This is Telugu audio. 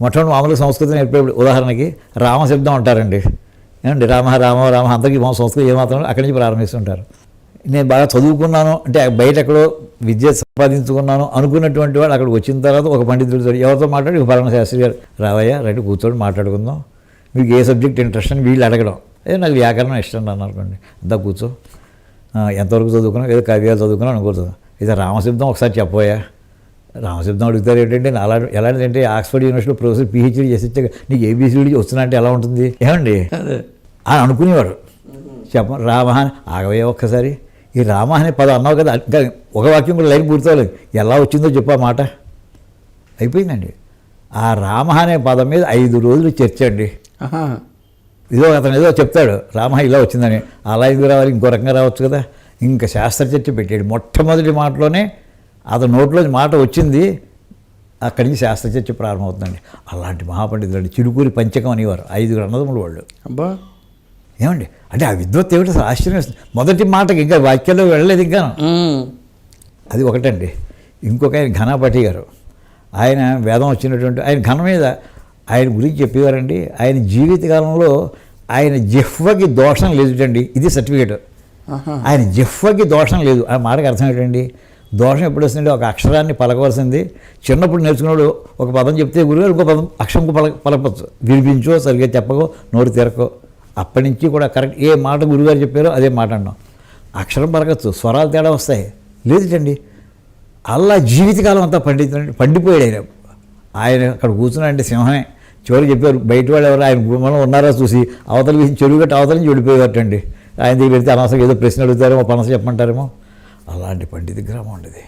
మొట్టమొదటి మామూలు సంస్కృతి నేర్పేప్పుడు ఉదాహరణకి రామశబ్దం అంటారండి. ఏమండి? రామ రామ రామ అందరికీ మా సంస్కృతి ఏమాత్రం అక్కడి నుంచి ప్రారంభిస్తుంటారు. నేను బాగా చదువుకున్నాను. అంటే బయట ఎక్కడో విద్య సంపాదించుకున్నాను అనుకున్నటువంటి వాడు అక్కడికి వచ్చిన తర్వాత ఒక పండితుడితో ఎవరితో మాట్లాడి? పలానా శాస్త్రి గారు రావయ్యా రైట్ కూర్చోండి మాట్లాడుకుందాం. మీకు ఏ సబ్జెక్ట్ ఇంట్రెస్ట్ అని వీళ్ళు అడగడం. అదే నాకు వ్యాకరణం ఇష్టం అన్నారనుకోండి. అంతా కూర్చో. ఎంతవరకు చదువుకున్నావు? ఏదో కావ్యాలు చదువుకున్నావు అనుకుంటున్నాను ఇది రామశబ్దం ఒకసారి చెప్పబోయా రామశబ్దం అడుగుతారు ఏంటంటే అలా ఎలాంటిదంటే ఆక్స్ఫర్డ్ యూనివర్సిటీలో ప్రొఫెసర్ పిహెచ్డీ చేసి నీకు ఏబీసీడీ వస్తున్నా అంటే ఎలా ఉంటుంది? ఏమండి? అని అనుకునేవారు. చెప్ప రామ ఆగవే ఒక్కసారి. ఈ రామ అనే పదం అన్నావు కదా ఇంకా ఒక వాక్యం కూడా లైన్ పూర్తవలేదు ఎలా వచ్చిందో చెప్పు మాట. అయిపోయిందండి. ఆ రామ అనే పదం మీద ఐదు రోజులు చర్చ అండి. ఇదో అతను ఏదో చెప్తాడు రామ ఇలా వచ్చిందని. అలా ఎందుకు రావాలి? ఇంకో రకంగా రావచ్చు కదా. ఇంకా శాస్త్ర చర్చ పెట్టాడు. మొట్టమొదటి మాటలోనే అతని నోట్లోంచి మాట వచ్చింది అక్కడి నుంచి శాస్త్ర చర్చ ప్రారంభమవుతుందండి. అలాంటి మహాపండితులు చిరుకూరి పంచకం అనేవారు ఐదుగురు అన్నదమ్ములు వాళ్ళు. అబ్బా! ఏమండి? అంటే ఆ విద్వత్ ఏమిటి? అసలు ఆశ్చర్యం వేస్తుంది. మొదటి మాటకి ఇంకా వాక్యంలో వెళ్ళలేదు ఇంకా. అది ఒకటండి. ఇంకొక ఆయన ఘనాపటి గారు. ఆయన వేదం వచ్చినటువంటి ఆయన ఘన మీద ఆయన గురించి చెప్పేవారండి. ఆయన జీవితకాలంలో ఆయన జిహ్వకి దోషం లేదుటండి. ఇది సర్టిఫికేట్. ఆయన జిహ్వకి దోషం లేదు. ఆ మాటకి అర్థం ఏంటండి? దోషం ఎప్పుడు వస్తుందంటే ఒక అక్షరాన్ని పలకవలసింది. చిన్నప్పుడు నేర్చుకున్నాడు ఒక పదం చెప్తే గురుగారు ఇంకో పదం అక్షరం పలక పలకవచ్చు. వినిపించో సరిగ్గా చెప్పకో నోరు తెరకో. అప్పటి నుంచి కూడా కరెక్ట్ ఏ మాట గురుగారు చెప్పారో అదే మాట అన్నాం. అక్షరం పలకచ్చు స్వరాలు తేడా వస్తాయి. లేదుటండి అల్లా జీవితకాలం అంతా పండితుడు పండిపోయాడు ఆయన. ఆయన అక్కడ కూర్చున్నాడంటే సింహమే. చివరికి చెప్పారు బయట వాళ్ళు ఎవరు ఆయన గుమ్మలో ఉన్నారో చూసి అవతల చెరువు గట్టి అవతల నుంచి వెళ్ళిపోయేటండి ఆయన దగ్గర వెళ్తే అనవసరం ఏదో ప్రశ్న అడుగుతారేమో పనస చెప్పమంటారేమో. అలాంటి పండిత గ్రామం ఉండేది.